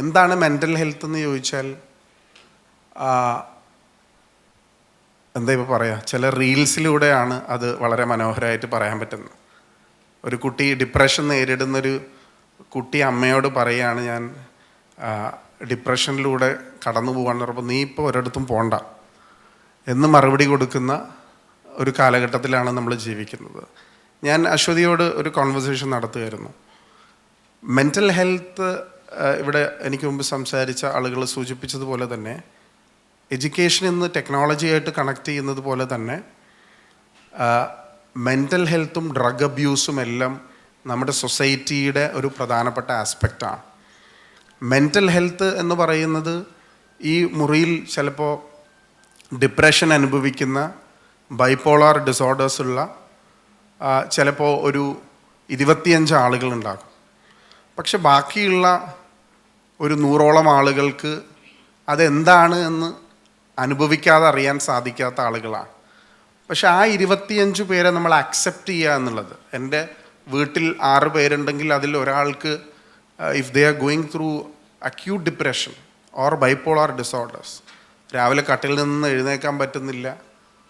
എന്താണ് mental health എന്ന് ചോദിച്ചാൽ എന്താ ഇപ്പോൾ പറയുക ചില റീൽസിലൂടെയാണ് അത് വളരെ മനോഹരമായിട്ട് പറയാൻ പറ്റുന്നത്. ഒരു കുട്ടി ഡിപ്രഷൻ നേരിടുന്നൊരു കുട്ടി അമ്മയോട് പറയുകയാണ് ഞാൻ ഡിപ്രഷനിലൂടെ കടന്നു പോകാന്ന് പറയുമ്പോൾ നീ ഇപ്പോൾ ഒരിടത്തും പോണ്ട. എന്ന് മറുപടി കൊടുക്കുന്ന ഒരു കാലഘട്ടത്തിലാണ് നമ്മൾ ജീവിക്കുന്നത്. ഞാൻ അശ്വതിയോട് ഒരു കോൺവെർസേഷൻ നടത്തുമായിരുന്നു മെന്റൽ ഹെൽത്ത് ഇവിടെ എനിക്ക് മുമ്പ് സംസാരിച്ച ആളുകൾ സൂചിപ്പിച്ചതുപോലെ തന്നെ എഡ്യൂക്കേഷൻ ഇന്ന് ടെക്നോളജിയായിട്ട് കണക്ട് ചെയ്യുന്നത് പോലെ തന്നെ മെന്റൽ ഹെൽത്തും ഡ്രഗ് അബ്യൂസും എല്ലാം നമ്മുടെ സൊസൈറ്റിയുടെ ഒരു പ്രധാനപ്പെട്ട ആസ്പെക്റ്റാണ് മെന്റൽ ഹെൽത്ത് എന്ന് പറയുന്നത് ഈ മുറിയിൽ ചിലപ്പോൾ ഡിപ്രഷൻ അനുഭവിക്കുന്ന ബൈപ്പോളാർ ഡിസോർഡേഴ്സ് ഉള്ള ചിലപ്പോൾ ഒരു ഇരുപത്തിയഞ്ച് ആളുകളുണ്ടാകും പക്ഷെ ബാക്കിയുള്ള ഒരു നൂറോളം ആളുകൾക്ക് അതെന്താണ് എന്ന് അനുഭവിക്കാതെ അറിയാൻ സാധിക്കാത്ത ആളുകളാണ്. പക്ഷെ ആ ഇരുപത്തിയഞ്ച് പേരെ നമ്മൾ അക്സെപ്റ്റ് ചെയ്യുക എന്നുള്ളത് എന്റെ വീട്ടിൽ ആറ് പേരുണ്ടെങ്കിൽ അതിൽ ഒരാൾക്ക് if they are going through acute depression or bipolar disorders രാവിലെ കട്ടിൽ നിന്ന് എഴുന്നേക്കാൻ പറ്റുന്നില്ല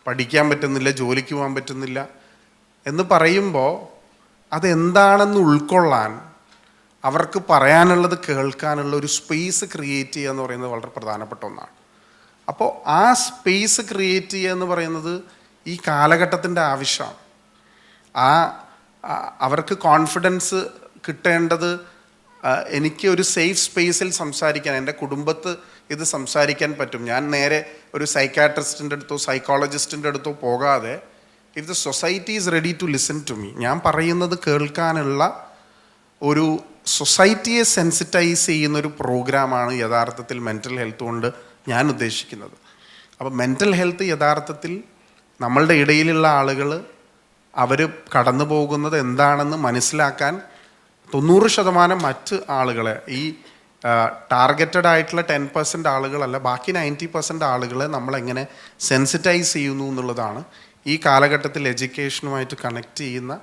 പഠിക്കാൻ പറ്റുന്നില്ല ജോലിക്ക് പോകാൻ പറ്റുന്നില്ല എന്ന് പറയുമ്പോൾ അതെന്താണെന്ന് ഉൾക്കൊള്ളാൻ അവർക്ക് പറയാനുള്ളത് കേൾക്കാനുള്ള ഒരു സ്പേസ് ക്രിയേറ്റ് ചെയ്യുക എന്ന് പറയുന്നത് വളരെ പ്രധാനപ്പെട്ട ഒന്നാണ്. അപ്പോൾ ആ സ്പേസ് ക്രിയേറ്റ് ചെയ്യുക എന്ന് പറയുന്നത് ഈ കാലഘട്ടത്തിന്റെ ആവശ്യമാണ്. ആ അവർക്ക് കോൺഫിഡൻസ് കിട്ടേണ്ടത് എനിക്ക് ഒരു സേഫ് സ്പേസിൽ സംസാരിക്കാൻ എന്റെ കുടുംബത്ത് ഇത് സംസാരിക്കാൻ പറ്റും. ഞാൻ നേരെ ഒരു സൈക്കാട്രിസ്റ്റിന്റെ അടുത്തോ സൈക്കോളജിസ്റ്റിന്റെ അടുത്തോ പോകാതെ if the society is ready to listen to me ഞാൻ പറയുന്നത് കേൾക്കാനുള്ള ഒരു സൊസൈറ്റിയെ സെൻസിറ്റൈസ് ചെയ്യുന്ന ഒരു പ്രോഗ്രാമാണ് യഥാർത്ഥത്തിൽ മെന്റൽ ഹെൽത്ത് കൊണ്ട് ഞാൻ ഉദ്ദേശിക്കുന്നത്. അപ്പോൾ മെന്റൽ ഹെൽത്ത് യഥാർത്ഥത്തിൽ നമ്മളുടെ ഇടയിലുള്ള ആളുകൾ അവർ കടന്നു പോകുന്നത് എന്താണെന്ന് മനസ്സിലാക്കാൻ തൊണ്ണൂറ് ശതമാനം മറ്റ് ആളുകളെ ഈ ടാർഗറ്റഡ് ആയിട്ടുള്ള ടെൻ പെർസെന്റ് ആളുകളല്ല ബാക്കി നയന്റി പെർസെന്റ് ആളുകളെ നമ്മളെങ്ങനെ സെൻസിറ്റൈസ് ചെയ്യുന്നു എന്നുള്ളതാണ് ഈ കാലഘട്ടത്തിൽ എഡ്യൂക്കേഷനുമായിട്ട് കണക്ട് ചെയ്യുന്ന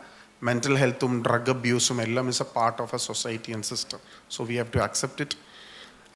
mental health um, drug abuse um, is a part of a society and system. So we have to accept it